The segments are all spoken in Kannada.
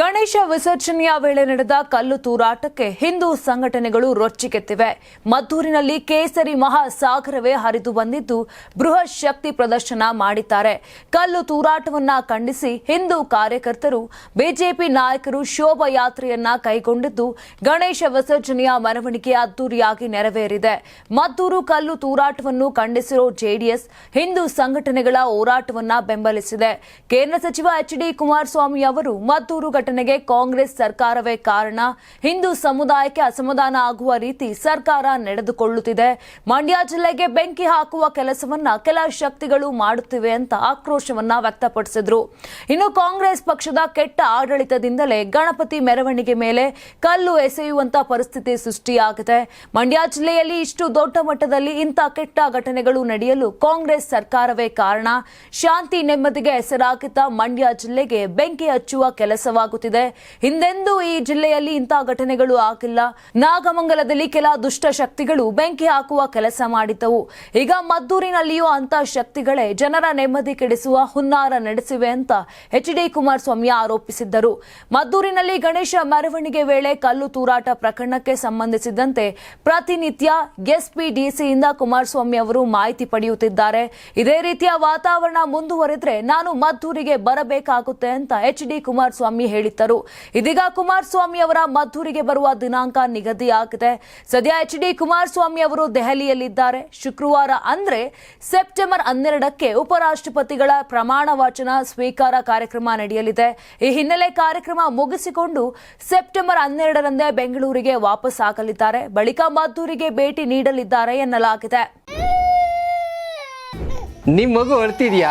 ಗಣೇಶ ವಿಸರ್ಜನೆಯ ವೇಳೆ ನಡೆದ ಕಲ್ಲು ತೂರಾಟಕ್ಕೆ ಹಿಂದೂ ಸಂಘಟನೆಗಳು ರೊಚ್ಚಿಗೆತ್ತಿವೆ. ಮದ್ದೂರಿನಲ್ಲಿ ಕೇಸರಿ ಮಹಾಸಾಗರವೇ ಹರಿದು ಬಂದಿದ್ದು ಬೃಹತ್ ಶಕ್ತಿ ಪ್ರದರ್ಶನ ಮಾಡಿದ್ದಾರೆ. ಕಲ್ಲು ತೂರಾಟವನ್ನ ಖಂಡಿಸಿ ಹಿಂದೂ ಕಾರ್ಯಕರ್ತರು, ಬಿಜೆಪಿ ನಾಯಕರು ಶೋಭಾಯಾತ್ರೆಯನ್ನ ಕೈಗೊಂಡಿದ್ದು ಗಣೇಶ ವಿಸರ್ಜನೆಯ ಮೆರವಣಿಗೆ ಅದ್ದೂರಿಯಾಗಿ ನೆರವೇರಿದೆ. ಮದ್ದೂರು ಕಲ್ಲು ತೂರಾಟವನ್ನು ಖಂಡಿಸಿರೋ ಜೆಡಿಎಸ್ ಹಿಂದೂ ಸಂಘಟನೆಗಳ ಹೋರಾಟವನ್ನ ಬೆಂಬಲಿಸಿದೆ. ಕೇಂದ್ರ ಸಚಿವ ಎಚ್ ಡಿ ಕುಮಾರಸ್ವಾಮಿ ಅವರು ಮದ್ದೂರು ಘಟನೆಗೆ ಕಾಂಗ್ರೆಸ್ ಸರ್ಕಾರವೇ ಕಾರಣ. ಹಿಂದೂ ಸಮುದಾಯಕ್ಕೆ ಅಸಮಾಧಾನ ಆಗುವ ರೀತಿ ಸರ್ಕಾರ ನಡೆದುಕೊಳ್ಳುತ್ತಿದೆ. ಮಂಡ್ಯ ಜಿಲ್ಲೆಗೆ ಬೆಂಕಿ ಹಾಕುವ ಕೆಲಸವನ್ನ ಕೆಲ ಶಕ್ತಿಗಳು ಮಾಡುತ್ತಿವೆ ಅಂತ ಆಕ್ರೋಶವನ್ನ ವ್ಯಕ್ತಪಡಿಸಿದ್ರು. ಇನ್ನು ಕಾಂಗ್ರೆಸ್ ಪಕ್ಷದ ಕೆಟ್ಟ ಆಡಳಿತದಿಂದಲೇ ಗಣಪತಿ ಮೆರವಣಿಗೆ ಮೇಲೆ ಕಲ್ಲು ಎಸೆಯುವಂತ ಪರಿಸ್ಥಿತಿ ಸೃಷ್ಟಿಯಾಗಿದೆ. ಮಂಡ್ಯ ಜಿಲ್ಲೆಯಲ್ಲಿ ಇಷ್ಟು ದೊಡ್ಡ ಮಟ್ಟದಲ್ಲಿ ಇಂಥ ಕೆಟ್ಟ ಘಟನೆಗಳು ನಡೆಯಲು ಕಾಂಗ್ರೆಸ್ ಸರ್ಕಾರವೇ ಕಾರಣ. ಶಾಂತಿ ನೆಮ್ಮದಿಗೆ ಹೆಸರಾಗಿದ್ದ ಮಂಡ್ಯ ಜಿಲ್ಲೆಗೆ ಬೆಂಕಿ ಹಚ್ಚುವ ಕೆಲಸವಾಗುತ್ತಿದೆ ಹಿಂದೆಂದೂ ಈ ಜಿಲ್ಲೆಯಲ್ಲಿ ಇಂತಹ ಘಟನೆಗಳು ಆಗಿಲ್ಲ. ನಾಗಮಂಗಲದಲ್ಲಿ ಕೆಲ ದುಷ್ಟ ಶಕ್ತಿಗಳು ಬೆಂಕಿ ಹಾಕುವ ಕೆಲಸ ಮಾಡಿದ್ದವು. ಈಗ ಮದ್ದೂರಿನಲ್ಲಿಯೂ ಅಂತಹ ಶಕ್ತಿಗಳೇ ಜನರ ನೆಮ್ಮದಿ ಕೆಡಿಸುವ ಹುನ್ನಾರ ನಡೆಸಿವೆ ಅಂತ ಎಚ್ ಡಿ ಕುಮಾರಸ್ವಾಮಿ ಆರೋಪಿಸಿದ್ದರು. ಮದ್ದೂರಿನಲ್ಲಿ ಗಣೇಶ ಮೆರವಣಿಗೆ ವೇಳೆ ಕಲ್ಲು ತೂರಾಟ ಪ್ರಕರಣಕ್ಕೆ ಸಂಬಂಧಿಸಿದಂತೆ ಪ್ರತಿನಿತ್ಯ ಎಸ್ಪಿಡಿಸಿಯಿಂದ ಕುಮಾರಸ್ವಾಮಿ ಅವರು ಮಾಹಿತಿ ಪಡೆಯುತ್ತಿದ್ದಾರೆ. ಇದೇ ರೀತಿಯ ವಾತಾವರಣ ಮುಂದುವರೆದ್ರೆ ನಾನು ಮದ್ದೂರಿಗೆ ಬರಬೇಕಾಗುತ್ತೆ ಅಂತ ಎಚ್ ಡಿ ಕುಮಾರಸ್ವಾಮಿ ಹೇಳಿದ್ದರು. ಇದೀಗ ಕುಮಾರಸ್ವಾಮಿ ಅವರ ಮದ್ದೂರಿಗೆ ಬರುವ ದಿನಾಂಕ ನಿಗದಿಯಾಗಿದೆ ಸದ್ಯ ಎಚ್ ಡಿ ಕುಮಾರಸ್ವಾಮಿ ಅವರು ದೆಹಲಿಯಲ್ಲಿದ್ದಾರೆ. ಶುಕ್ರವಾರ ಅಂದ್ರೆ ಸೆಪ್ಟೆಂಬರ್ ಹನ್ನೆರಡಕ್ಕೆ ಉಪರಾಷ್ಟ್ರಪತಿಗಳ ಪ್ರಮಾಣ ವಚನ ಸ್ವೀಕಾರ ಕಾರ್ಯಕ್ರಮ ನಡೆಯಲಿದೆ. ಈ ಹಿನ್ನೆಲೆ ಕಾರ್ಯಕ್ರಮ ಮುಗಿಸಿಕೊಂಡು ಸೆಪ್ಟೆಂಬರ್ ಹನ್ನೆರಡರಂದೇ ಬೆಂಗಳೂರಿಗೆ ವಾಪಸ್ ಆಗಲಿದ್ದಾರೆ. ಬಳಿಕ ಮದ್ದೂರಿಗೆ ಭೇಟಿ ನೀಡಲಿದ್ದಾರೆ ಎನ್ನಲಾಗಿದೆ. ನಿಮ್ಮ ಮಗು ಅಳ್ತಿದ್ಯಾ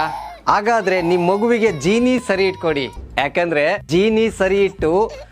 ಹಾಗಾದ್ರೆ ನಿಮ್ಮ ಮಗುವಿಗೆ ಜೀನಿ ಸರಿ ಇಟ್ಕೊಡಿ. ಯಾಕಂದ್ರೆ ಜೀನಿ ಸರಿ ಇಟ್ಟು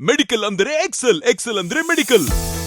ಮೆಡಿಕಲ್ ಅಂದರೆ ಎಕ್ಸೆಲ್ ಎಕ್ಸೆಲ್ ಅಂದ್ರೆ ಮೆಡಿಕಲ್